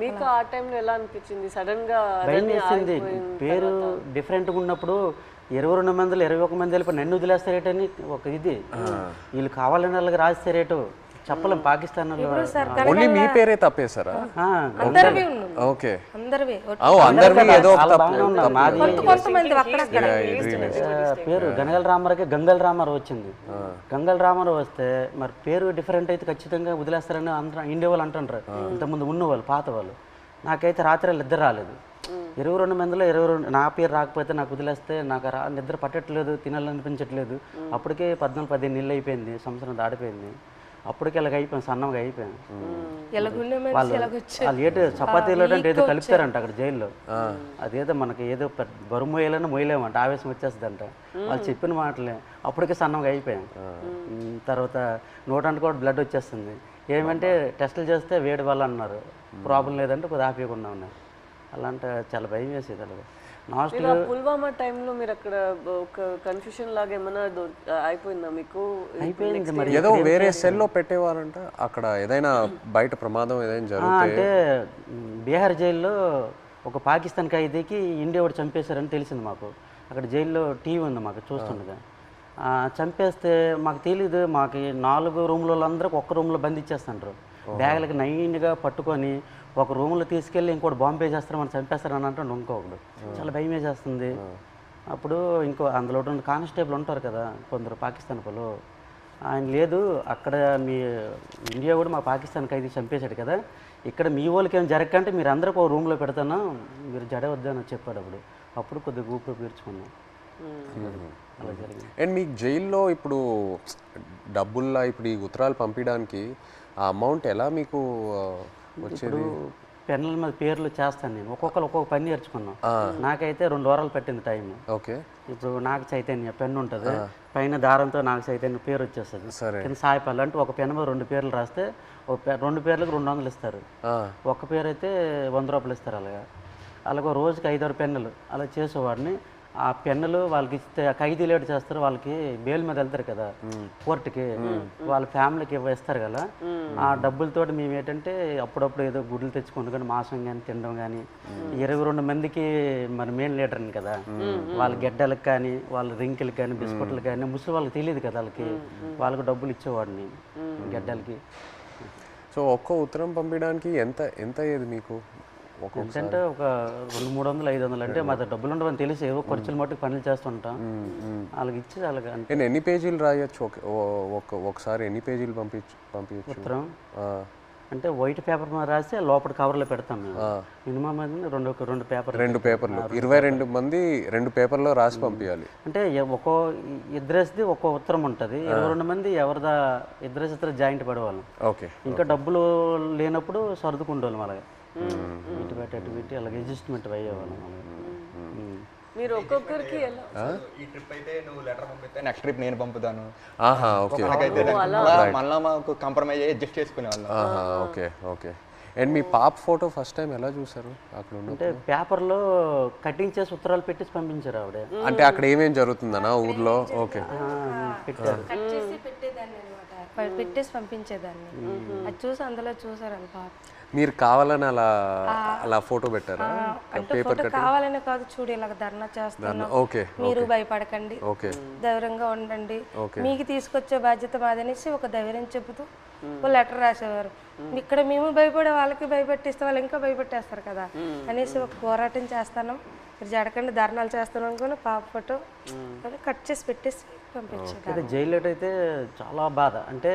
మీకు ఆ టైంలో ఎలా అనిపించింది? సడన్గా భయం వేసింది పేరు డిఫరెంట్గా ఉన్నప్పుడు ఇరవై రెండు మందిలో ఇరవై ఒక మంది వెళ్ళిపోయి నన్ను వదిలేస్తారేటని ఒక ఇది. వీళ్ళు కావాలని వాళ్ళకి రాస్తారేటో చెప్పలేం పాకిస్తాన్. ఓన్లీ మీ పేరే తప్పేశారా? అందరివి ఓకే. అందరివి. అందరివి ఏదో తప్పు. మాది అక్కడక్కడ ఆ, పేరు గనగల రామారావుకి గంగల్ రామారావు వచ్చింది. గంగల్ రామారావు వస్తే మరి పేరు డిఫరెంట్ అయితే ఖచ్చితంగా వదిలేస్తారని అందరూ ఇండియా వాళ్ళు అంటుంటారు ఇంతకుముందు ఉన్న వాళ్ళు పాత వాళ్ళు. నాకైతే రాత్రి ఇద్దరు రాలేదు. ఇరవై రెండు మందిలో ఇరవై రెండు నా పేరు రాకపోతే నాకు వదిలేస్తే నాకు రా నిద్ర పట్టట్లేదు తినాలనిపించట్లేదు. అప్పటికే పద్నాలుగు పదిహేను నీళ్ళు అయిపోయింది సంవత్సరం దాటిపోయింది. అప్పటికి ఇలాగ అయిపోయింది సన్నగా మనిషి వాళ్ళు ఏదో చపాతీలో అంటే ఏదో కలుపుతారంట అక్కడ జైల్లో. అదేదో మనకి ఏదో బరువు మోయాలని మోయలేమంట ఆవేశం వచ్చేస్తుందంట. వాళ్ళు చెప్పిన మాటలే. అప్పటికే సన్నగా అయిపోయాం. తర్వాత నోటంట కూడా బ్లడ్ వచ్చేస్తుంది. ఏమంటే టెస్టులు చేస్తే వేడి వల్ల అన్నారు. ప్రాబ్లం లేదంటే కొద్దిగా ఆపేయకుండా ఉన్నారు. అలాంటి చాలా భయం వేసేది అలాగే మీరు ఆ పుల్వామా టైంలో మీరు అక్కడ ఒక కన్ఫ్యూషన్ లాగా ఏమైనా అయిపోయిందా మీకు? అయిపోయింది మరి ఏదో వేరే సెల్లో పెట్టేవారంట. అక్కడ ఏదైనా బయట ప్రమాదం ఏదైనా ఆ, జరిగితే అంటే బీహార్ జైల్లో ఒక పాకిస్తాన్ ఖైదీకి ఇండియా వాడు చంపేశారని తెలిసింది మాకు. అక్కడ జైల్లో టీవీ ఉంది మాకు చూస్తుండగా. ఆ, చంపేస్తే మాకు తెలీదు మాకు నాలుగు రూమ్ల వాళ్ళందరికీ ఒక్క రూమ్లో బంధించేస్తుంటారు బ్యాగులకి నైన్గా పట్టుకొని ఒక రూమ్లో తీసుకెళ్ళి ఇంకోటి బాంబే చేస్తారు మనం చంపేస్తారని అంటాడు ఇంకొకడు చాలా భయం వేసేస్తుంది. అప్పుడు ఇంకో అందులో రెండు కానిస్టేబుల్ ఉంటారు కదా కొందరు పాకిస్తాన్ వాళ్ళు. ఆయన లేదు అక్కడ మీ ఇండియా కూడా మా పాకిస్తాన్ ఖైదీ చంపేశాడు కదా ఇక్కడ మీ వాళ్ళకి ఏం జరగకంటే మీరు అందరికి ఒక రూమ్లో పెడతాను మీరు జడవద్దని చెప్పాడు అప్పుడు. అప్పుడు కొద్దిగా అలా జరిగింది. అండ్ మీకు జైల్లో ఇప్పుడు డబ్బుల్లా ఇప్పుడు ఈ ఉత్తరాలు పంపించడానికి ఆ అమౌంట్ ఎలా మీకు ఇప్పుడు పెన్నుల మీద పేర్లు చేస్తాను నేను. ఒక్కొక్కరు ఒక్కొక్క పని నేర్చుకున్నాం. నాకైతే రెండు వారాలు పట్టింది టైం ఓకే. ఇప్పుడు నాకు చైతన్య పెన్ను ఉంటుంది. పైన దారంతో నాకు చైతన్య పేరు వచ్చేస్తుంది. కింద సాయిపల్లి అంటే ఒక పెన్ మీద రెండు పేర్లు రాస్తే ఒక రెండు పేర్లకు రెండు వందలు ఇస్తారు. ఒక్క పేరు అయితే వంద రూపాయలు ఇస్తారు అలాగా. అలాగే రోజుకి ఐదారు పెన్నులు అలా చేసేవాడిని. ఆ పెన్నులు వాళ్ళకి ఇస్తే ఖైదీలు ఏడు చేస్తారు వాళ్ళకి బెయిల్ మీద వెళ్తారు కదా కోర్టుకి. వాళ్ళ ఫ్యామిలీకి ఇస్తారు కదా. ఆ డబ్బులతో మేము ఏంటంటే అప్పుడప్పుడు ఏదో గుడ్లు తెచ్చుకుంటూ కానీ మాంసం కానీ తినడం కానీ ఇరవై రెండు మందికి మరి మెయిన్ లీడర్ని కదా. వాళ్ళ గెడ్డలకు కానీ వాళ్ళ రింకిలకు కానీ బిస్కెట్లకు కానీ ముసలి వాళ్ళకి తెలియదు కదా వాళ్ళకి. వాళ్ళకి డబ్బులు ఇచ్చేవాడిని గెడ్డలకి. సో ఒక్క ఉత్తరం పంపించడానికి ఎంత ఎంత అయ్యేది మీకు? ఎంతంటే ఒక రెండు మూడు వందలు ఐదు వందలు అంటే మా దగ్గర డబ్బులు ఉండవని తెలిసి ఏవో ఖర్చులు మట్టుకు పనులు చేస్తుంటాం వాళ్ళకి ఇచ్చి వాళ్ళకి అంటే నేను ఎన్ని పేజీలు రాయొచ్చు? ఒకసారి ఎన్ని పేజీలు పంపించు పంపించచ్చు ఉత్తరం. అంటే వైట్ పేపర్ మీద రాసి లోపల కవర్లో పెడతాం మేము. మినిమం రెండు రెండు పేపర్ రెండు పేపర్లు. ఇరవై రెండు మంది రెండు పేపర్లో రాసి పంపించాలి అంటే ఒక్కో ఇద్దరేసిది ఒక్కో ఉత్తరం ఉంటుంది. ఇరవై రెండు మంది ఎవరిదా ఇద్దరేసి ఇద్దరు జాయింట్ పడేవాళ్ళం. ఓకే. ఇంకా డబ్బులు లేనప్పుడు సర్దుకుండేవాళ్ళం అలాగే. ఇటు పెట్టి అటు పెట్టి అలాగే అడ్జస్ట్మెంట్ అయ్యేవాళ్ళం అలాగే. మీరు ఒక్కొక్కరికి ఎలా? ఈ ట్రిప్ అయితే నువ్వు లెటర్ పంపిస్తే నెక్స్ట్ ట్రిప్ నేను పంపుతాను. ఆహా ఓకే నాకైతే మళ్ళా మాకు కంప్రమైజ్ అయ్యి అడ్జస్ట్ చేసుకునే వాళ్ళం ఆహా ఓకే ఓకే. అండ్ మీ పాప ఫోటో ఫస్ట్ టైం ఎలా చూసారు అక్కడ అంటే పేపర్లో కటింగ్ చేసి ఉత్తరాలు పెట్టేసి పంపించారు ఆవిడ. అంటే అక్కడ ఏమేం జరుగుతుందనా ఊర్లో? ఓకే. పెట్టారు. చేసి పెట్టేదాన్ని పెట్టేసి పంపించేదాన్ని. అది చూసి అందులో చూసారు పాప. మీరు కావాలని అలా అలా ఫోటో పెట్టారా? అంటే ఫోటో కావాలనే కాదు చూడు ఇలాగ ధర్నా చేస్తున్నాం. ఓకే మీరు భయపడకండి ఓకే. ధైర్యంగా ఉండండి. మీకు తీసుకొచ్చే బాధ్యత మాదనేసి ఒక ధైర్యం చెబుతూ ఒక లెటర్ రాసేవారు. ఇక్కడ మేము భయపడే వాళ్ళకి భయపెట్టిస్తే వాళ్ళు ఇంకా భయపెట్టేస్తారు కదా. అనేసి ఒక పోరాటం చేస్తాను మీరు జడకండి ధర్నాలు చేస్తాను అనుకుని పాప ఫోటో కట్ చేసి పెట్టేసి పంపించారు జైల్లో అయితే చాలా బాధ. అంటే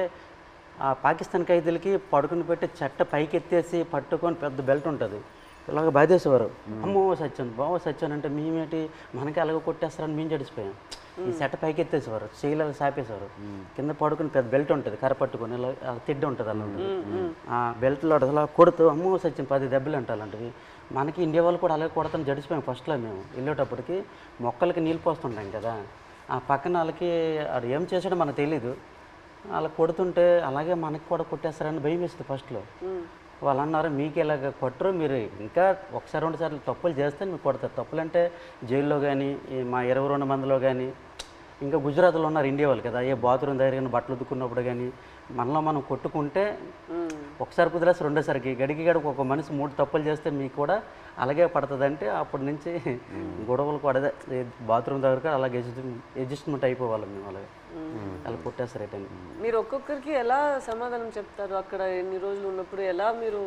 ఆ పాకిస్తాన్ ఖైదీలకి పడుకుని పెట్టి చెట్ట పైకి ఎత్తేసి పట్టుకొని పెద్ద బెల్ట్ ఉంటుంది. ఇలాగ బాధేసేవారు. అమ్మో సత్యం బావ సత్యం అంటే మేమేంటి? మనకి అలాగ కొట్టేస్తారని మేము జడిసిపోయాం ఈ చెట్ట పైకి ఎత్తేసేవారు చేయలేక సాపేసేవారు కింద పడుకుని పెద్ద బెల్ట్ ఉంటుంది కర్ర పట్టుకొని ఇలా తిడ్డ ఉంటుంది అలా ఆ బెల్ట్లో అలా కొడుతూ అమ్మో సత్యం పది దెబ్బలు అంటే అలాంటివి. మనకి ఇండియా వాళ్ళు కూడా అలాగే కొడతాను జడిసిపోయాం ఫస్ట్లో మేము. వెళ్ళేటప్పటికి మొక్కలకి నీళ్ళు పోస్తుంటాం కదా. ఆ పక్కన వాళ్ళకి ఏం చేసాడో మనకు తెలీదు. అలా కొడుతుంటే అలాగే మనకి కూడా కొట్టేస్తారని భయం వేస్తుంది ఫస్ట్లో వాళ్ళు అన్నారు మీకు ఇలాగ కొట్టరు మీరు ఇంకా ఒకసారి రెండు సార్లు తప్పులు చేస్తే మీకు కొడతారు. తప్పులు అంటే జైల్లో కానీ మా ఇరవై రెండు మందిలో కానీ ఇంకా గుజరాత్లో ఉన్నారు ఇండియా వాళ్ళు కదా ఏ బాత్రూమ్ దగ్గర కానీ బట్టలు ఉతుక్కున్నప్పుడు కానీ మనలో మనం కొట్టుకుంటే ఒకసారి కుదిలేసి రెండోసారికి గడికి గడికి ఒక మనిషి మూడు తప్పులు చేస్తే మీకు కూడా అలాగే పడుతుందంటే అప్పటి నుంచి గొడవలు కూడా బాత్రూమ్ దగ్గర అలాగే అడ్జస్ట్మెంట్ అయిపోవాలి మేము అలాగే. అలా కొట్టేస్తారు రిటర్న్ మీరు ఒక్కొక్కరికి ఎలా సమాధానం చెప్తారు? అక్కడ ఎన్ని రోజులు ఉన్నప్పుడు ఎలా మీరు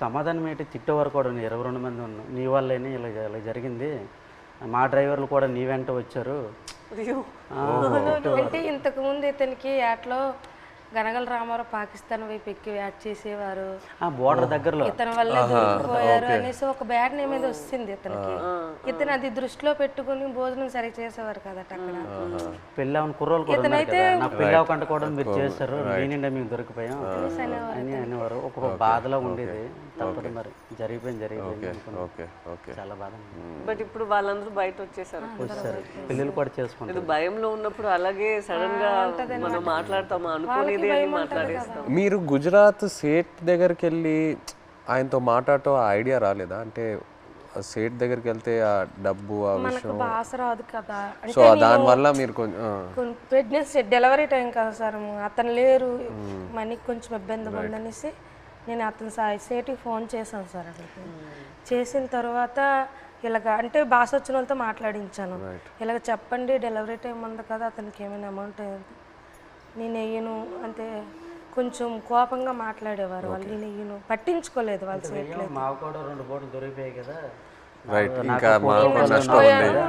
సమాధానం ఏంటి? తిట్టేవారు కూడా ఉన్నారు, ఇరవై రెండు మంది ఉన్నాం నీ వల్లేని ఇలా ఇలా జరిగింది. మా డ్రైవర్లు కూడా నీ వెంట వచ్చారు. అంటే ఇంతకు ముందు ఇతనికి యాట్లో గనగల రామారావు పాకిస్తాన్ వైపు ఎక్కి యాడ్ చేసేవారు. ఆ బోర్డర్ దగ్గరలో. ఇతని వల్లే దొరికిపోయారు అనేసి ఒక బ్యాడ్ నేమ్ మీద వస్తుంది ఇతనికి. ఇతను అది దృష్టిలో పెట్టుకుని భోజనం సరిగ్గా చేసేవారు కదట అక్కడ. పెళ్ళి అవని కుర్రోలు నాకు పెళ్ళి అవ్వకుండా కూడా మీరు చేస్తారు నేనిండా మేము దొరికిపోయాం. అని అనేవారు. ఒక బాధలో ఉండేది. తప్పదు మరి. జరిగిపోయింది జరిగిపోయింది అనుకున్నాం. Okay okay. చాలా బాధ అనిపించింది. బట్ ఇప్పుడు వాళ్ళందరూ బయట వచ్చేసారు వచ్చారు పెళ్ళిళ్ళు కూడా చేసుకుంటారు. ఇది భయంలో ఉన్నప్పుడు అలాగే సడన్గా మనం మాట్లాడతాము అనుకోనిది అని మాట్లాడేస్తాం. మీరు గుజరాత్ సేట్ దగ్గరికి వెళ్ళి ఆయనతో మాట్లాడటం ఆ ఐడియా రాలేదా? అంటే ఆ సేట్ దగ్గరికి వెళ్తే ఆ డబ్బు ఆ మనకు విషయం భాష రాదు కదా. సో దానివల్ల మీరు కొంచెం ఆ, ప్రెగ్నెన్సీ డెలివరీ టైం కదా సార్. అతను లేరు. మనకి కొంచెం ఇబ్బంది ఉందనేసి నేను అతను సేటుకి ఫోన్ చేశాను సార్ అక్కడికి. చేసిన తర్వాత ఇలాగ అంటే భాష వచ్చిన వాళ్ళతో మాట్లాడించాను. ఇలాగ చెప్పండి డెలివరీ టైం ఉంది కదా అతనికి ఏమైనా అమౌంట్ నేను వెయ్యను అంటే కొంచెం కోపంగా మాట్లాడేవారు. వాళ్ళు నేను వెయ్యను పట్టించుకోలేదు వాళ్ళు సేట్లు మాకు కూడా రెండు బోట్లు దొరికిపోయాయి కదా. రైట్ ఇంకా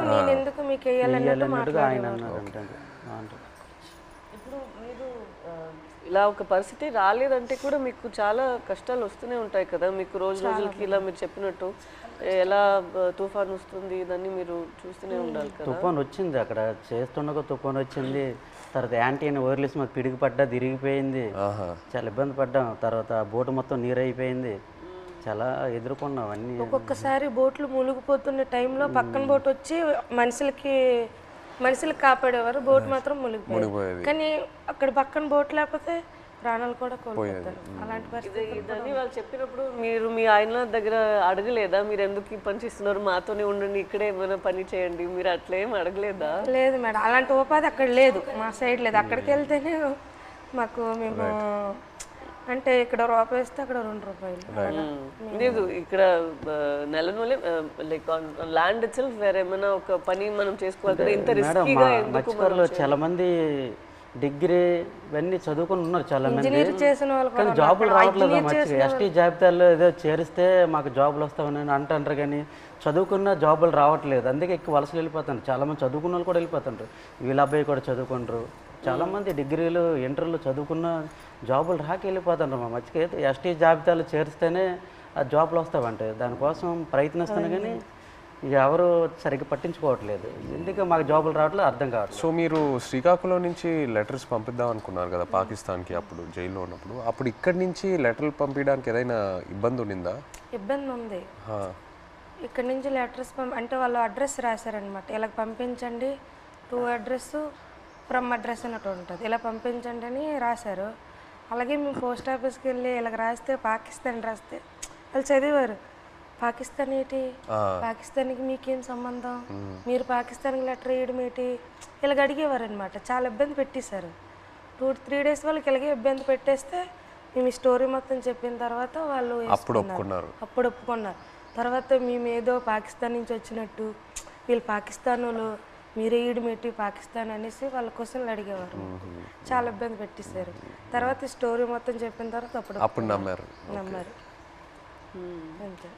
నేను ఎందుకు మీకు వేయాలన్నట్టు వేయాలన్నట్టుగా ఆయన అన్నారు అంటే అంటారు ఇప్పుడు మీరు ఆ, ఇలా ఒక పరిస్థితి రాలేదంటే కూడా మీకు చాలా కష్టాలు వస్తూనే ఉంటాయి కదా. మీకు రోజు రోజులకి ఇలా మీరు చెప్పినట్టు ఎలా తుఫాన్ వస్తుంది ఇదన్నీ మీరు చూస్తూనే ఉండాలి కదా. తుఫాన్ వచ్చింది అక్కడ. చేస్తుండగా తుఫాన్ వచ్చింది. తర్వాత యాంటీ అని ఓర్లేసి మాకు పిడికి పడ్డా తిరిగిపోయింది. ఆహా. చాలా ఇబ్బంది పడ్డాం. తర్వాత బోటు మొత్తం నీరు అయిపోయింది చాలా ఎదుర్కొన్నాం అన్నీ. ఒక్కొక్కసారి బోట్లు మునిగిపోతున్న టైంలో పక్కన బోట్ వచ్చి మనుషులకి మనుషులకు కాపాడేవారు బోట్ మాత్రం మునిగిపోయేది. కానీ అక్కడ పక్కన బోట్ లేకపోతే ప్రాణాలు కూడా కోల్పోతారు. అలాంటి పరిస్థితి ఇదని వాళ్ళు చెప్పినప్పుడు మీరు మీ ఆయన దగ్గర అడగలేదా? మీరు ఎందుకు ఈ పని చేస్తున్నారు? మాతోనే ఉండండి ఇక్కడే ఏమైనా పని చేయండి. మీరు అట్లా అడగలేదా? లేదు మేడం అలాంటి ఉపాధి అక్కడ లేదు. మా సైడ్ లేదు. అక్కడికి వెళ్తేనే మాకు మేము అంటే ఇక్కడ రూపాయి ఇస్తే అక్కడ రెండు రూపాయలు. లేదు ఇక్కడ ఆ, నెల నెల లైక్ ల్యాండ్ ఇట్ సెల్ఫ్ వేరే ఏమైనా ఒక పని మనం చేసుకోవాలి కదా ఇంత రిస్కీగా ఎందుకు చాలా మంది డిగ్రీ ఇవన్నీ చదువుకుని ఉన్నారు చాలా మంది. ఇంజనీర్ చేసిన వాళ్ళు కానీ జాబులు రావట్లేదు మర్చిగా ఎస్టీ జాబితాలో ఏదో చేరిస్తే మాకు జాబులు వస్తామని అంటారు కానీ చదువుకున్న జాబులు రావట్లేదు. అందుకే ఎక్కువ వలసలు వెళ్ళిపోతారు చాలా మంది చదువుకున్న వాళ్ళు కూడా వెళ్ళిపోతుంటారు వీళ్ళ అబ్బాయి కూడా చదువుకుంటారు చాలా మంది డిగ్రీలు ఇంటర్లు చదువుకున్న జాబులు రాక వెళ్ళిపోతుంటారు మా మధ్యకి అయితే ఎస్టీ జాబితాలో చేరిస్తేనే ఆ జాబులు వస్తావంటే. దానికోసం ప్రయత్నిస్తాను కానీ ఎవరు సరిగ్గా పట్టించుకోవట్లేదు. ఎందుకు మాకు జాబులు రావట్లేదు అర్థం కావట్లేదు. సో మీరు శ్రీకాకుళం నుంచి లెటర్స్ పంపిద్దాం అనుకున్నారు కదా పాకిస్తాన్కి అప్పుడు జైల్లో ఉన్నప్పుడు. అప్పుడు ఇక్కడి నుంచి లెటర్లు పంపించడానికి ఏదైనా ఇబ్బంది ఉండిందా? ఇబ్బంది ఉంది. హా. ఇక్కడ నుంచి లెటర్స్ పంప అంటే వాళ్ళు అడ్రస్ రాశారనమాట ఇలా పంపించండి టూ అడ్రస్ ఫ్రమ్ అడ్రస్ అన్నట్టు ఉంటుంది. ఇలా పంపించండి అని రాశారు. అలాగే మేము పోస్ట్ ఆఫీస్కి వెళ్ళి ఇలా రాస్తే పాకిస్తాన్ రాస్తే వాళ్ళు చదివారు. పాకిస్తాన్ ఏంటి? పాకిస్తాన్కి మీకేం సంబంధం? మీరు పాకిస్తాన్కి లెటర్ వేయడం ఏంటి? ఇలాగ అడిగేవారు అనమాట చాలా ఇబ్బంది పెట్టేశారు. టూ త్రీ డేస్ వాళ్ళకి ఇలాగే ఇబ్బంది పెట్టేస్తే మేము ఈ స్టోరీ మొత్తం చెప్పిన తర్వాత వాళ్ళు అప్పుడు. ఒప్పుకున్నారు. అప్పుడు ఒప్పుకున్నారు. తర్వాత మేము ఏదో పాకిస్తాన్ నుంచి వచ్చినట్టు వీళ్ళు పాకిస్తాన్ వాళ్ళు మీరే ఈడుమెట్టి పాకిస్తాన్ అనేసి వాళ్ళ క్వశ్చన్లు అడిగేవారు. చాలా ఇబ్బంది పెట్టేశారు. తర్వాత ఈ స్టోరీ మొత్తం చెప్పిన తర్వాత అప్పుడు అప్పుడు నమ్మారు. నమ్మారు. అంతే.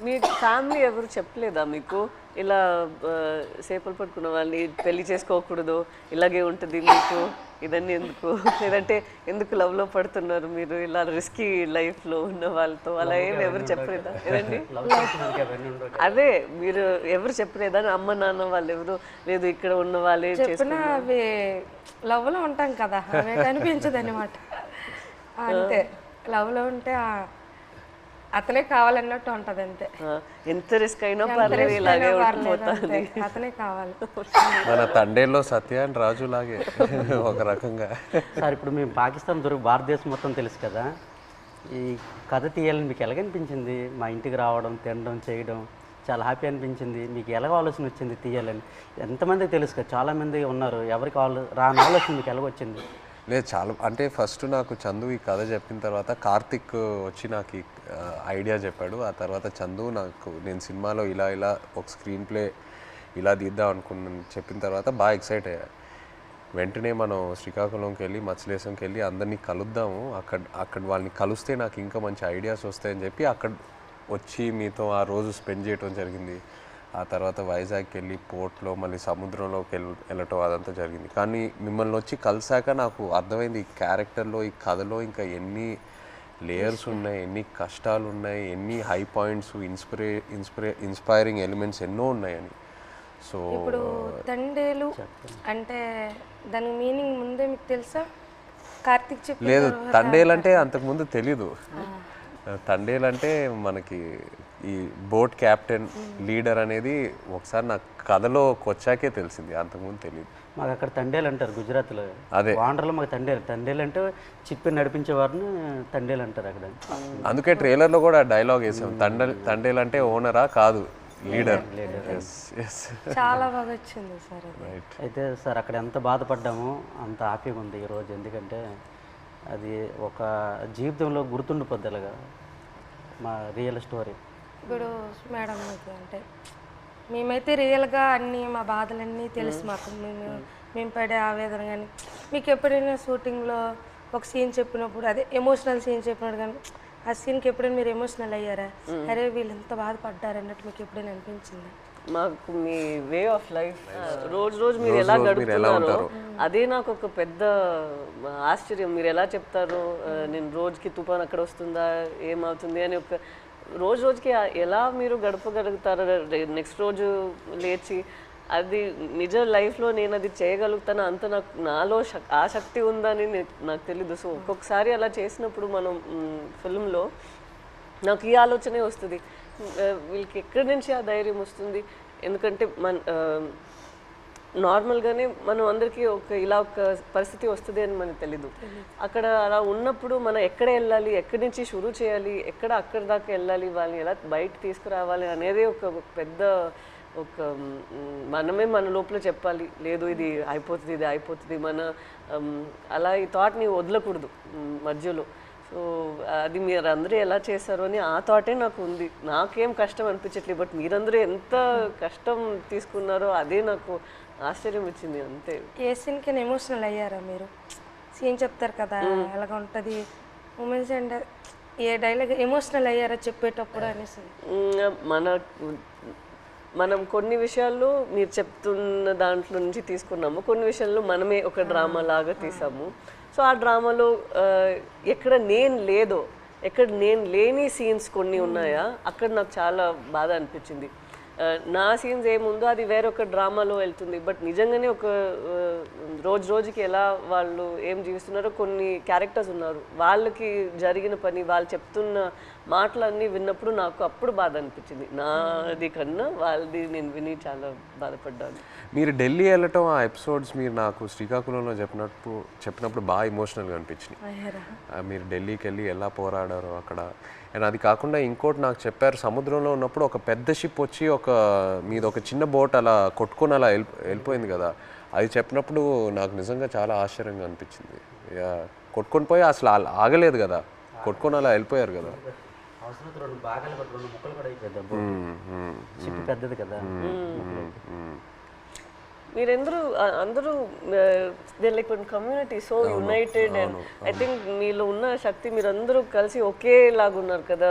మీ ఫ్యామిలీ ఎవరు చెప్పలేదా మీకు? ఇలా ఆ, చేపలు పట్టుకున్న వాళ్ళని పెళ్ళి చేసుకోకూడదు ఇలాగే ఉంటుంది మీకు ఇదన్నీ ఎందుకు? లేదంటే ఎందుకు love లో పడుతున్నారు మీరు? ఇలా రిస్కీ లో ఉన్న వాళ్ళతో అలా ఏం ఎవరు చెప్పలేదా? ఏదండి అదే మీరు ఎవరు చెప్పలేదా? అమ్మ నాన్న వాళ్ళు ఎవరు? లేదు ఇక్కడ ఉన్న వాళ్ళే చెప్పిన అవి లవ్లో ఉంటాం కదా అవి కనిపించదు అనమాట అంతే. లవ్లో ఉంటే ఆ అతనే కావాలన్నట్టు ఉంటది అంతే. ఎంత రిస్క్ అయినా పర్లేదు ఇలాగే. అతనే కావాలి. మన తండేల్లో సత్య అండ్ రాజు లాగే ఒక రకంగా. సార్ ఇప్పుడు మేము పాకిస్తాన్ దొరికి భారతదేశం మొత్తం తెలుసు కదా. ఈ కథ తీయాలని మీకు ఎలాగనిపించింది? మా ఇంటికి రావడం తినడం చేయడం చాలా హ్యాపీ అనిపించింది. మీకు ఎలాగ ఆలోచన వచ్చింది తీయాలని? ఎంతమందికి తెలుసు కదా చాలామంది ఉన్నారు. ఎవరికి ఆలో రాని ఆలోచన మీకు ఎలాగొచ్చింది లేదు చాలా అంటే ఫస్ట్ నాకు చందు ఈ కథ చెప్పిన తర్వాత కార్తిక్ వచ్చి నాకు ఈ ఐడియా చెప్పాడు. ఆ తర్వాత చందు నాకు నేను సినిమాలో ఇలా ఇలా ఒక స్క్రీన్ ప్లే ఇలా తీద్దాం అనుకున్నాను చెప్పిన తర్వాత బాగా ఎక్సైట్ అయ్యా. వెంటనే మనం శ్రీకాకుళంకి వెళ్ళి మత్స్యలేశంకి వెళ్ళి అందరినీ కలుద్దాము. అక్కడ అక్కడ వాళ్ళని కలిస్తే నాకు ఇంకా మంచి ఐడియాస్ వస్తాయని చెప్పి అక్కడ వచ్చి మీతో ఆ రోజు స్పెండ్ చేయడం జరిగింది. ఆ తర్వాత వైజాగ్కి వెళ్ళి పోర్ట్లో మళ్ళీ సముద్రంలోకి వెళ్ళ వెళ్ళటం అదంతా జరిగింది. కానీ మిమ్మల్ని వచ్చి కలిసాక నాకు అర్థమైంది ఈ క్యారెక్టర్లో ఈ కథలో ఇంకా ఎన్ని లేయర్స్ ఉన్నాయి ఎన్ని కష్టాలు ఉన్నాయి ఎన్ని high points inspire inspire inspiring elements ఎన్నో ఉన్నాయని. సో ఇప్పుడు తండేలు అంటే దాని మీనింగ్ ముందే మీకు తెలుసా? కార్తీక్ చెప్పి లేదు తండేలంటే అంతకుముందు తెలీదు. తండేలంటే మనకి ఈ బోట్ క్యాప్టెన్ లీడర్ అనేది ఒకసారి నాకు కథలోకి వచ్చాకే తెలిసింది అంతకుముందు తెలియదు మాకు అక్కడ తండేలు అంటారు గుజరాత్లో. అదే. వాండర్లో మాకు తండేలు. తండేలు అంటే చిప్పి నడిపించే వారిని తండేలు అంటారు అక్కడ. అందుకే ట్రైలర్లో కూడా డైలాగ్ వేసాం తండ తండేలంటే ఓనరా కాదు లీడర్. ఎస్ ఎస్ చాలా బాగా వచ్చింది సార్ అయితే సార్ అక్కడ ఎంత బాధపడ్డామో అంత హ్యాపీగా ఉంది ఈరోజు ఎందుకంటే అది ఒక జీవితంలో గుర్తుండిపోద్ది అలాగా మా రియల్ స్టోరీ. ఇప్పుడు మేడం మీకు అంటే మేమైతే రియల్గా అన్నీ మా బాధలన్నీ తెలుసు మాకు. మేము మేము పడే ఆవేదన కానీ మీకు ఎప్పుడైనా షూటింగ్లో ఒక సీన్ చెప్పినప్పుడు అదే ఎమోషనల్ సీన్ చెప్పినప్పుడు కానీ ఆ సీన్కి ఎప్పుడైనా మీరు ఎమోషనల్ అయ్యారా? అరే వీళ్ళు ఎంత బాధపడ్డారు అన్నట్టు మీకు ఎప్పుడైనా అనిపించిందా? మాకు మీ వే ఆఫ్ లైఫ్ రోజు రోజు మీరు ఎలా గడుపుతున్నారో అదే నాకు ఒక పెద్ద ఆశ్చర్యం. మీరు ఎలా చెప్తారు నేను రోజుకి తుఫాన్ అక్కడ వస్తుందా ఏమవుతుంది అని ఒక రోజు రోజుకి ఎలా మీరు గడపగలుగుతారు నెక్స్ట్ రోజు లేచి అది నిజ లైఫ్లో నేను అది చేయగలుగుతాను అంత నాకు నాలో ఆ శక్తి ఉందని నాకు తెలీదు. సో ఒక్కొక్కసారి అలా చేసినప్పుడు మనం ఫిల్మ్లో నాకు ఈ ఆలోచనే వస్తుంది. వీళ్ళకి ఎక్కడి నుంచి ఆ ధైర్యం వస్తుంది? ఎందుకంటే మన నార్మల్గానే మనం అందరికీ ఒక ఇలా ఒక పరిస్థితి వస్తుంది అని మనకు తెలీదు. అక్కడ అలా ఉన్నప్పుడు మనం ఎక్కడ వెళ్ళాలి ఎక్కడి నుంచి షురూ చేయాలి ఎక్కడ అక్కడి దాకా వెళ్ళాలి వాళ్ళని ఎలా బయట తీసుకురావాలి అనేది ఒక పెద్ద ఒక మనమే మన లోపల చెప్పాలి. లేదు ఇది అయిపోతుంది ఇది అయిపోతుంది. మన అలా ఈ థాట్ని వదలకూడదు మధ్యలో. సో అది మీరందరూ ఎలా చేశారు అని ఆ థాటే నాకు ఉంది. నాకేం కష్టం అనిపించట్లేదు బట్ మీరందరూ ఎంత కష్టం తీసుకున్నారో అదే నాకు ఆశ్చర్యం ఇచ్చింది అంతే. ఏ సీన్కి ఎమోషనల్ అయ్యారా మీరు? సీన్ చెప్తారు కదా ఎలాగ ఉంటుంది? Women's and a dialogue emotional అయ్యారా చెప్పేటప్పుడు అనేసి? మన మనం కొన్ని విషయాల్లో మీరు చెప్తున్న దాంట్లో నుంచి తీసుకున్నాము. కొన్ని విషయాల్లో మనమే ఒక డ్రామా లాగా తీసాము. సో ఆ డ్రామాలో ఎక్కడ నేను లేదో ఎక్కడ నేను లేని సీన్స్ కొన్ని ఉన్నాయా అక్కడ నాకు చాలా బాధ అనిపించింది. నా సీన్స్ ఏముందో అది వేరొక డ్రామాలో వెళ్తుంది. బట్ నిజంగానే ఒక రోజు రోజుకి ఎలా వాళ్ళు ఏం జీవిస్తున్నారో కొన్ని క్యారెక్టర్స్ ఉన్నారు. వాళ్ళకి జరిగిన పని వాళ్ళు చెప్తున్న మాటలన్నీ విన్నప్పుడు నాకు అప్పుడు బాధ అనిపించింది. నాది కన్నా వాళ్ళది నేను విని చాలా బాధపడ్డాను. మీరు ఢిల్లీ వెళ్ళటం ఆ ఎపిసోడ్స్ మీరు నాకు శ్రీకాకుళంలో చెప్పినప్పుడు చెప్పినప్పుడు బాగా ఎమోషనల్గా అనిపించినాయి. మీరు ఢిల్లీకి వెళ్ళి ఎలా పోరాడారో అక్కడ. అండ్ అది కాకుండా ఇంకోటి నాకు చెప్పారు సముద్రంలో ఉన్నప్పుడు ఒక పెద్ద షిప్ వచ్చి ఒక మీది ఒక చిన్న బోట్ అలా కొట్టుకొని అలా వెళ్ళి వెళ్ళిపోయింది కదా. అది చెప్పినప్పుడు నాకు నిజంగా చాలా ఆశ్చర్యంగా అనిపించింది. యా, కొట్టుకొని పోయి అసలు ఆగలేదు కదా. కొట్టుకొని అలా వెళ్ళిపోయారు కదా. అవసరం రెండు భాగాలు కూడా రెండు ముక్కలు కూడా అయిపోద్దాం మ్మ్, మ్మ్, చిప్పు పెద్దది కదా. మీరెందరూ అందరూ they like community so united and I think మీలో ఉన్న శక్తి మీరందరూ కలిసి ఒకేలాగా ఉన్నారు కదా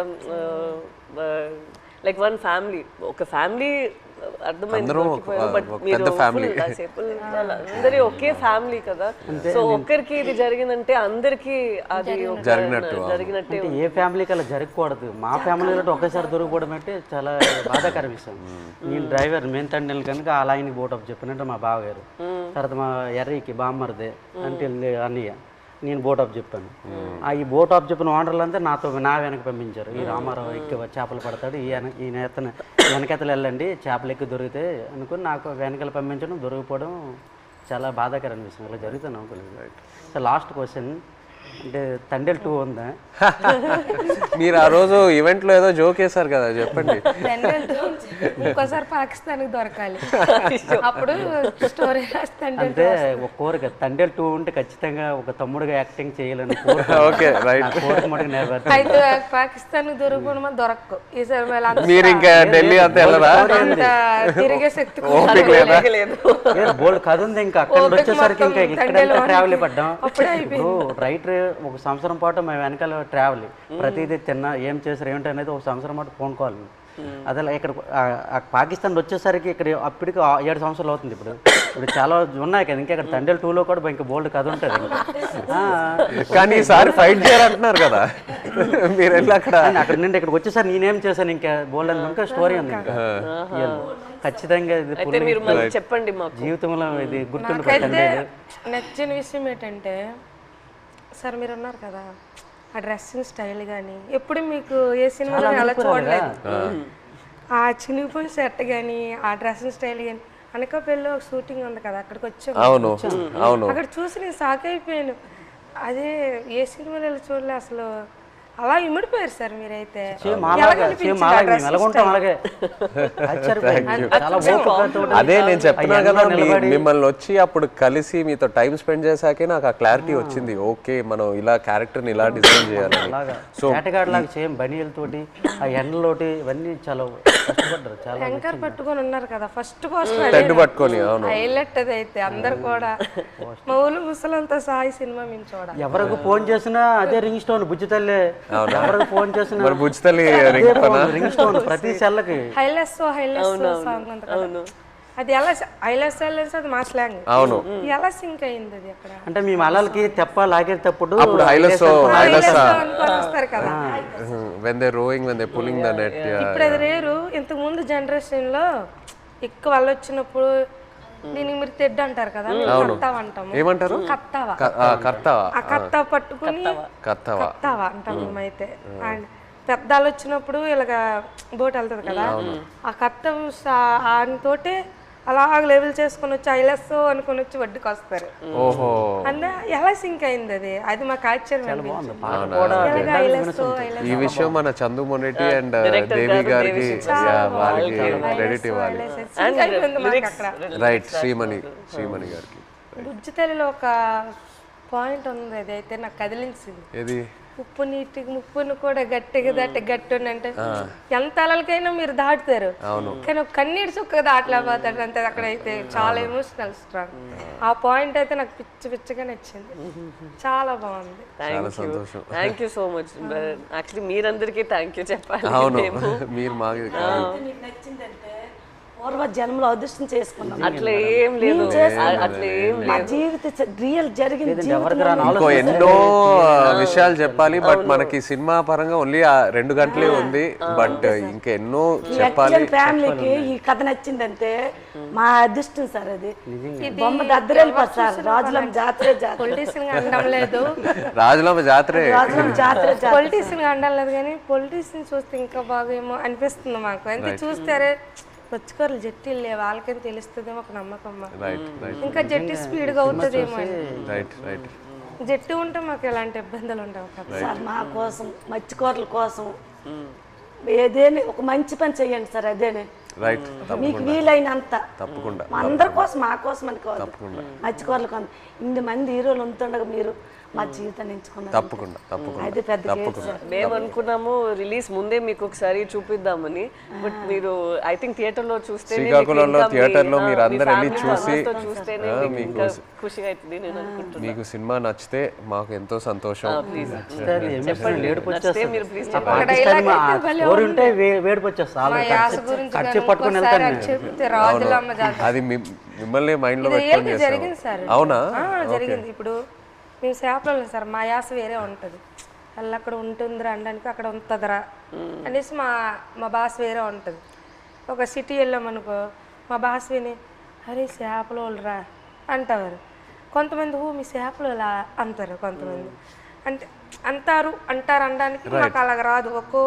లైక్ వన్ ఫ్యామిలీ ఒక ఫ్యామిలీ అందరం ఒక- ఆ ఫ్యామిలీ కదా. సో ఒక్కరికి ఇది జరిగిందంటే అందరికి అది జరిగినట్టు. జరిగినట్టే అంటే ఏ ఫ్యామిలీకి అలా జరగకూడదు. మా ఫ్యామిలీలో ఒకేసారి దొరికిపోవడం అంటే చాలా బాధాకర విషయం. నేను డ్రైవర్ మెయిన్ తండ్రి కనుక అలా ఆయనకి బోట్ అప్ చెప్పినట్టు మా బావగారు. తర్వాత మా ఎర్రికి బామ్మరిదే అంటే అన్నయ్య. నేను బోట్ ఆఫ్ చెప్పాను. ఆ ఈ బోట్ ఆఫ్ చెప్పిన ఓనర్లు అంతా నాతో నా వెనక పంపించారు. ఈ రామారావు ఎక్కి చేపలు పడతాడు. ఈ ఈ నేతను వెనకెతలు వెళ్ళండి. చేపలు ఎక్కి దొరికితే అనుకుని నాకు వెనకలు పంపించడం దొరికిపోవడం చాలా బాధాకరమైన విషయం. ఇలా జరుగుతుంది అనుకోలేదు సో లాస్ట్ క్వశ్చన్ అంటే తండేల్ టూ ఉందా? మీరు ఆ రోజు ఈవెంట్లో ఏదో జోక్ వేశారు కదా చెప్పండి. తండ్రి ఇంకోసారి పాకిస్తాన్కి దొరకాలి. అప్పుడు స్టోరీ రాస్తాండి అంటే ఒక కోరిక తండేల్ టూ ఉంటే ఖచ్చితంగా ఒక తమ్ముడుగా యాక్టింగ్ చేయాలని ఓకే రైట్ అయితే పాకిస్తాన్ దొరకకుండా మనం దొరక్కు. ఈసారి మీరు ఇంకా ఢిల్లీ అంతా వెళ్ళరా? తిరిగే శక్తి బోల్డ్ కథ ఉంది ఇంకా. అక్కడ వచ్చేసరికి ఇంకా ఇక్కడ ట్రావెల్ పడ్డాం. రైటర్ ఒక సంవత్సరం పాటు మేము వెనకాల ట్రావెల్ ప్రతిదీ తిన్నా ఏం చేసారు ఏంటి అనేది ఒక సంవత్సరం పాటు ఫోన్ కాల్ అదే ఇక్కడ పాకిస్తాన్ వచ్చేసరికి ఇక్కడ అప్పటికి ఏడు సంవత్సరాలు అవుతుంది ఇప్పుడు. ఇప్పుడు చాలా ఉన్నాయి కదా ఇంకా ఇక్కడ తండేల్ టూలో కూడా ఇంకా బోల్డ్ కథ ఉంటుంది కానీ ఈసారి ఫైట్ చేయాలంటున్నారు కదా. మీరు వెళ్ళి అక్కడ అక్కడ నుండి ఇక్కడికి వచ్చేసరికి నేనేం చేశాను ఇంకా బోల్డ్ అని ఇంకా స్టోరీ ఉంది ఇంకా. ఖచ్చితంగా ఇది చెప్పండి మాకు. జీవితంలో ఇది గుర్తుండి నచ్చిన విషయం ఏంటంటే సార్ మీరు ఉన్నారు కదా ఆ డ్రెస్సింగ్ స్టైల్ కానీ ఎప్పుడు మీకు ఏ సినిమాలో అలా చూడలేదు. ఆ. చినిగిపోయిన షర్ట్ కానీ ఆ డ్రెస్సింగ్ స్టైల్ కానీ అనకాపల్లిలో ఒక షూటింగ్ ఉంది కదా అక్కడికి అవును అవును. అక్కడ చూసి నేను షాక్ అయిపోయాను. అదే ఏ సినిమాలో చూడలే అసలు. అలా ఇమిడిపోయారు సార్ మీరైతే. అదే నేను చెప్తున్నా కదా మిమ్మల్ని వచ్చి అప్పుడు కలిసి మీతో టైం స్పెండ్ చేశాకే నాకు ఆ క్లారిటీ వచ్చింది. ఓకే మనం ఇలా క్యారెక్టర్ని ఇలా డిజైన్ చేయాలి. అలాగా. సో లాగా సేమ్ బనీలతోటి ఆ ఎండలోటి ఇవన్నీ చాలా కష్టపడ్డారు చాలా శంకర్ పట్టుకొని ఉన్నారు కదా ఫస్ట్ పోస్ట్ టెంట్ పట్టుకొని అవును. హైలైట్ అది అయితే అందరు కూడా. మా ఊళ్ళు ముసలంతా సాయి సినిమా మేము చూడాలి. ఎవరికి ఫోన్ చేసినా అదే రింగ్ స్టోన్ బుజ్జి తల్లి. ఎవరికి ఫోన్ చేసినా మరి బుజ్జితల్లి అదే phone, రింగ్ స్టోన్ ప్రతి సెల్లకి హైలెస్ హైలెస్ సాంగ్ ఉంది కదా. అది ఎలా హైలెస్ హైలెస్ అది మా స్లాంగ్ అవును. ఎలా సింక్ అయింది అది అక్కడ? అంటే మీ మలలకి తెప్ప లాగేటప్పుడు అప్పుడు హైలెస్ హైలెస్ హైలెస్ అనుకొని వస్తారు కదా. When they rowing when they pulling the net ఇప్పుడు అది రేరు ఇంతకు ముందు జనరేషన్లో ఎక్కువ వాళ్ళు వచ్చినప్పుడు దీనికి మీరు తెడ్డు అంటారు కదా మేము. కత్తావ అంటాము ఏమంటారు? కత్తావ కర్తవా. ఆ కత్తావ పట్టుకుని కర్తవా. కత్తావా అంటాం మేమైతే. అండ్ పెద్దాలు వచ్చినప్పుడు ఇలాగ బోట్ వెళ్తుంది కదా ఆ కత్తం ఆయనతోటి అలా లెవెల్ చేసుకొని వచ్చి ఐలెస్ అనుకొని వచ్చి వడ్డీకి వస్తారు. ఓహో. అన్న ఎలా సింక్ అయింది అది? అది మాకు ఆశ్చర్యం ఈ విషయం మన చందు మొన్నటి అండ్ దేవి గారికి వారికి క్రెడిట్ ఇవ్వాలి. రైట్ శ్రీమణి శ్రీమణి గారికి. బుజ్జి తల్లిలో ఒక పాయింట్ ఉంది అది అయితే నాకు కదిలించింది. ఏది? ఉప్పు నీటికి ముప్పును కూడా గట్టిగా దాటి గట్టి అంటే ఎంత అలలకైనా మీరు దాటుతారు. కానీ ఒక కన్నీటి చుక్క దాటలేకపోతాడు అంతే అక్కడ అయితే చాలా ఎమోషనల్ స్ట్రాంగ్ ఆ పాయింట్ అయితే నాకు పిచ్చి పిచ్చిగా నచ్చింది. చాలా బాగుంది. చాలా సంతోషం. Thank you so much actually మీరందరికీ థ్యాంక్ యూ చెప్పాలి అవును. మీరు మాకు నచ్చిందంటే పూర్వ జన్మలో అదృష్టం చేసుకున్నాం. అట్లా ఏం లేదు. అట్లా ఏం మా లేదు. జీవిత రియల్ ఇంకో ఎన్నో విషయాలు చెప్పాలి బట్ మనకి సినిమా పరంగా ఓన్లీ ఆ రెండు గంటలే ఉంది. బట్ ఇంకా ఎన్నో చెప్పాలి. ఫ్యామిలీకి ఈ కథ నచ్చిందంటే మా అదృష్టం సార్ అది. బొమ్మ దద్దరెళ్ళిపోతుంది సార్ రాజులం జాతరే జాతర. పొలిటీషియన్ అనడం లేదు. రాజులమ్మ జాతరే. రాజులం జాతరే పొలిటీషియన్ అనడం లేదు కానీ పొలిటీషియన్ చూస్తే ఇంకా బాగా ఏమో అనిపిస్తుంది మాకు. అంతే చూస్తారే వచ్చుకోరలు జట్టీలే వాళ్ళకని తెలుస్తుందేమో ఒక నమ్మకం ఇంకా జట్టి స్పీడ్గా అవుతుందేమో అని. రైట్ రైట్ జట్టు ఉంటే మాకు ఎలాంటి ఇబ్బందులు ఉండవు కదా. సార్ మా కోసం మత్స్యకూరల కోసం ఏదేని ఒక మంచి పని చెయ్యండి సార్ అదేనే. రైట్ మీకు వీలైనంత. తప్పకుండా. మా అందరి కోసం మా కోసం అని కాదు. మత్స్యకూరల కోసం. ఇన్ని మంది హీరోలు ఉంటుండగా మీరు మా జీవితాన్ని ఎంచుకున్నారు తప్పకుండా పెద్ద మేము అనుకున్నాము రిలీజ్ ముందే మీకు ఒకసారి చూపిద్దామని. బట్ మీరు ఐ థింక్ థియేటర్లో చూస్తే శ్రీకాకుళంలో theatre లో మీరు అందరు వెళ్ళి చూసి, మీకు మీకు ఇంకా ఖుషిగా అవుతుంది నేను అనుకుంటున్నాను మీకు సినిమా నచ్చితే మాకు ఎంతో సంతోషం. అది మిమ్మల్ని మైండ్లో పెట్టుకొని అవునా? ఆ, జరిగింది ఇప్పుడు. మేము చేపలు సార్. మా యాస వేరే ఉంటుంది. అల్ల అక్కడ ఉంటుందిరా అనడానికి అక్కడ ఉంటుందిరా అనేసి మా మా భాష వేరే ఉంటుంది. ఒక సిటీ వెళ్ళామనుకో మా భాష విని అరే చేపలు వాళ్ళరా అంటారు. కొంతమంది ఓ మీ చేపలు ఇలా అంటారు కొంతమంది. అంటే అంటారు అంటారు అనడానికి మాకు అలాగ రాదు. ఒక్కో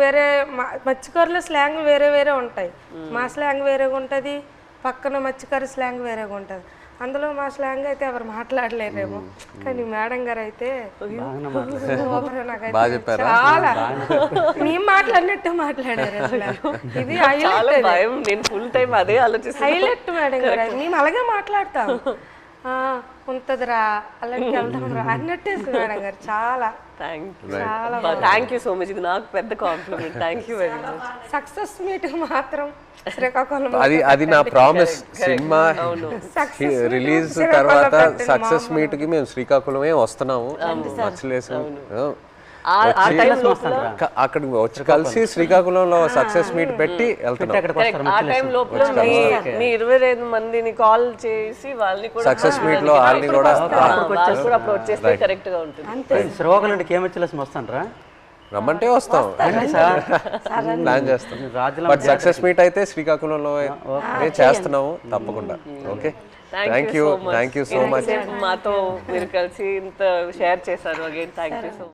వేరే మా మత్స్యకారుల స్లాంగ్ వేరే వేరే ఉంటాయి. మా స్లాంగ్ వేరేగా ఉంటుంది పక్కన మత్స్యకారు స్లాంగ్ వేరేగా ఉంటుంది అందులో మా స్లాంగ్ అయితే ఎవరు మాట్లాడలేరేమో. కానీ మేడం గారు అయితే? చాలా. మేము మాట్లాడినట్టు మాట్లాడారు అసలు. ఇది చాలా హైలైట్ భయం. నేను ఫుల్ టైం అదే ఆలోచిస్తాను హైలైట్ మేడం గారు. మేము అలాగే మాట్లాడతాం. ఆ, ఉంటదిరా అలాగే వెళ్దాం రా అన్నట్టే మేడం గారు చాలా. Thank thank you so much ఇది నాకు పెద్ద compliment thank you very much success meet మాత్రం శ్రీకాకుళం అది అది నా ప్రామిస్ సినిమా రిలీజ్ తర్వాత సక్సెస్ మీట్కి మేము శ్రీకాకుళమే వస్తున్నాము. మచ్చలేసు అక్కడ వచ్చి కలిసి శ్రీకాకుళంలో సక్సెస్ మీట్ పెట్టి ఆ టైం లోపల మీ ఇరవై ఐదు మందిని కాల్ చేసి వాళ్ళని కూడా సక్సెస్ మీట్లో వాళ్ళని కూడా కరెక్ట్గా ఉంటుంది. వస్తానరా రమ్మంటే వస్తాం. సార్. ప్లాన్ చేస్తాం. రాజుల బట్ సక్సెస్ మీట్ అయితే శ్రీకాకుళంలో చేస్తున్నాము తప్పకుండా. Okay thank you thank you so much మాతో మీరు కలిసి ఇంత షేర్ చేశారు. Again thank you so